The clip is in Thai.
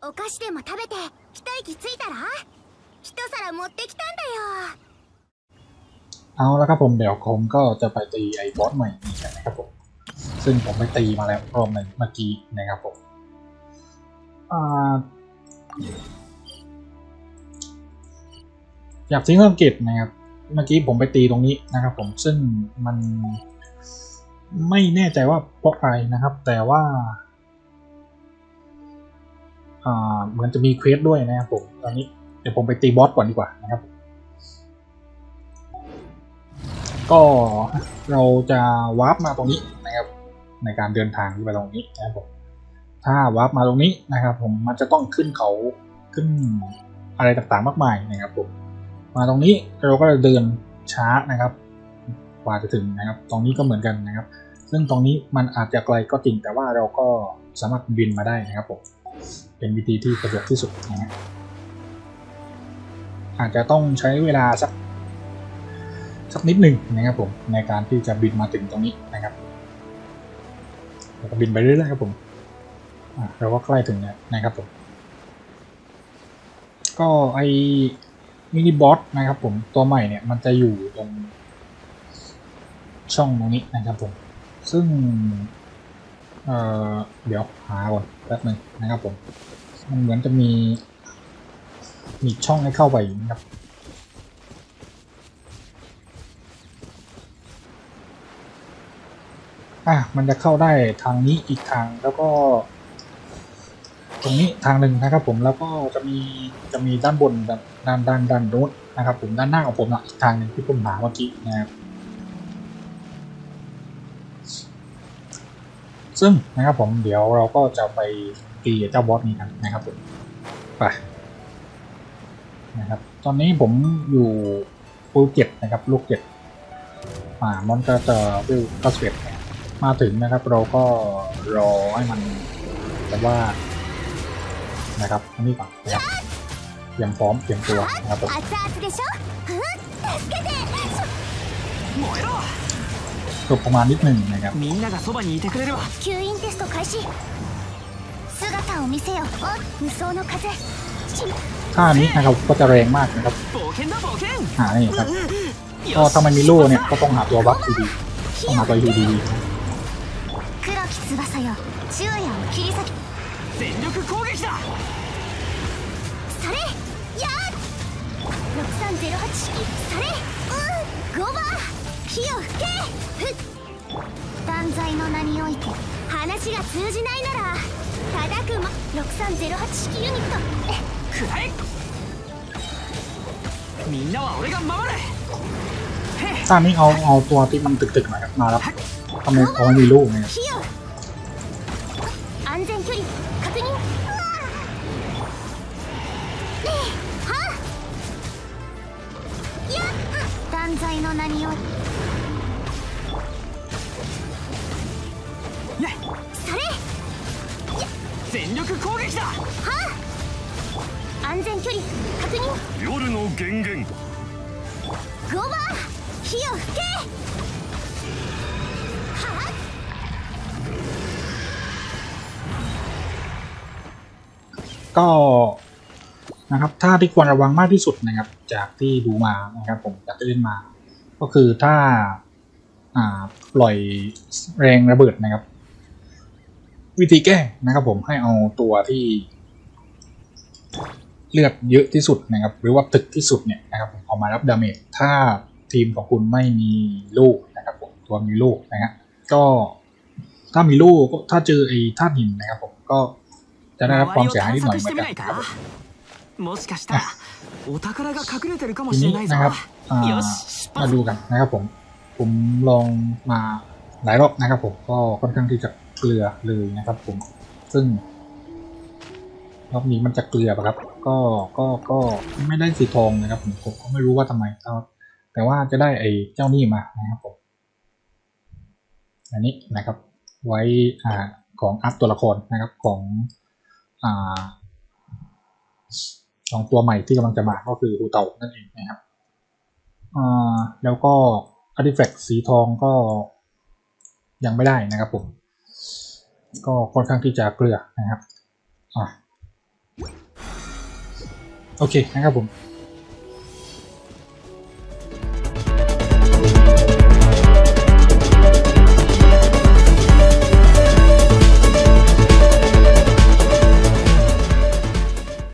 お菓子でも食べて一息ついたら一皿持ってきたんだよ เอาแล้วครับผมเดี๋ยวผมก็จะไปตีไอ้บอสใหม่นี่กันนะครับผม ซึ่งผมไปตีมาแล้วรอบหนึ่งเมื่อกี้นะครับผมอ่าอยากทิ้งสังเกตนะครับ เมื่อกี้ผมไปตีตรงนี้นะครับผมซึ่งมันไม่แน่ใจว่าเพราะอะไรนะครับ แต่ว่าอ่า เหมือนจะมีเควสด้วยนะครับผมตอนนี้เดี๋ยวผมไปตีบอสก่อนดีกว่านะครับ ก็เราจะวาร์ปมาตรงนี้นะครับ ในการเดินทางไปตรงนี้นะครับผมถ้าวาร์ปมาตรงนี้นะครับ ผมมันจะต้องขึ้นเขาขึ้นอะไรต่างๆมากมายนะครับผมมาตรงนี้เราก็จะเดินช้านะครับกว่าจะถึงนะครับ ตรงนี้ก็เหมือนกันนะครับ ซึ่งตรงนี้มันอาจจะไกลก็จริงแต่ว่าเราก็สามารถบินมาได้นะครับผม เป็นวิธีที่สะดวกที่สุดนะฮะอาจจะต้องใช้เวลาสักสักนิดหนึ่งนะครับผมในการที่จะบินมาถึงตรงนี้นะครับแล้วก็บินไปเรื่อยๆครับผมเราก็ใกล้ถึงแล้วนะครับผมก็ไอมินิบอสนะครับผมตัวใหม่เนี่ยมันจะอยู่ตรงช่องตรงนี้นะครับผมซึ่ง เอ่อเดี๋ยวหาก่อนแป๊บหนึงนะครับผม มันเหมือนจะมี มีช่องให้เข้าไปนะครับอะมันจะเข้าได้ทางนี้อีกทางแล้วก็ ตรงนี้ทางหนึ่งนะครับ ผมแล้วก็จะมีจะมีด้านบนด้านด้านด้านด้านนู้นนะครับ ผมด้านหน้าของผมนะอีกทางหนึ่งที่ผมหาเมื่อกี้นะครับ ซึ่งนะครับผมเดี๋ยวเราก็จะไปตีเจ้าบอสนี้กันนะครับผมไปนะครับ ตอนนี้ผมอยู่ฟูลเจ็ดนะครับลูกเจ็ดอ่ามอนก็จะวิวก็สเปดมาถึงนะครับเราก็รอให้มันแบบว่านะครับอันนี้ก่อนนะครับเตรียมพร้อมเตรียมตัวนะครับผม จประมาณนิดหนึ่งนะครับみんながそばにいてくれれば吸引テスト開始姿を見せよ無双の風ท่านี้นะครับก็จะแรงมากนะครับหานี่ครับก็ถ้ามัมีลูกเนี่ยก็ต้องหาตัววัดดีต้องหาตัวดีๆ黒き6308火を吹けふっ断罪の名において話が通じないなら叩くま6308式ユニットえくらえみんなは俺が守るへっ ท่านี้เอาเอาตัวที่มันตึกๆหน่อยครับมาแล้วทำไมเขาไม่มีลูกเนี่ย 火を安全距離確認ねえはあやっ断罪の名によりね 全力攻撃だ安全距離確認夜の源源ゴーバー火を吹けはあ ก็นะครับท่าที่ควรระวังมากที่สุดนะครับ จากที่ดูมานะครับ ผมจากที่เล่นมา ก็คือถ้าอ่าปล่อยแรงระเบิดนะครับ วิธีแก้นะครับผมให้เอาตัวที่เลือดเยอะที่สุดนะครับ หรือว่าตึกที่สุดเนี่ยนะครับผมเอามารับดาเมจถ้าทีมของคุณไม่มีลูกนะครับผมตัวมีลูกนะฮะก็ถ้ามีลูกก็ถ้าเจอไอ้ธาตุหินนะครับผมก็จะได้รับความเสียหายนิดหน่อยเหมือนกันทีนี้นะครับมาดูกันนะครับผมผมลองมาหลายรอบนะครับผมก็ค่อนข้างที่จะ เกลือเลยนะครับผม ซึ่งรอบนี้มันจะเกลือปะครับ ก็ก็ก็ไม่ได้สีทองนะครับผมผมก็ไม่รู้ว่าทำไมครับแต่ว่าจะได้ไอ้เจ้านี่มานะครับผมอันนี้นะครับ ไว้อ่าของอัพตัวละครนะครับของอ่าของตัวใหม่ที่กำลังจะมาก็คือฮูเตานั่นเองนะครับอ่าแล้วก็ artifact สีทองก็ยังไม่ได้นะครับผม ก็ค่อนข้างที่จะเกลือนะครับอะโอเคนะครับผม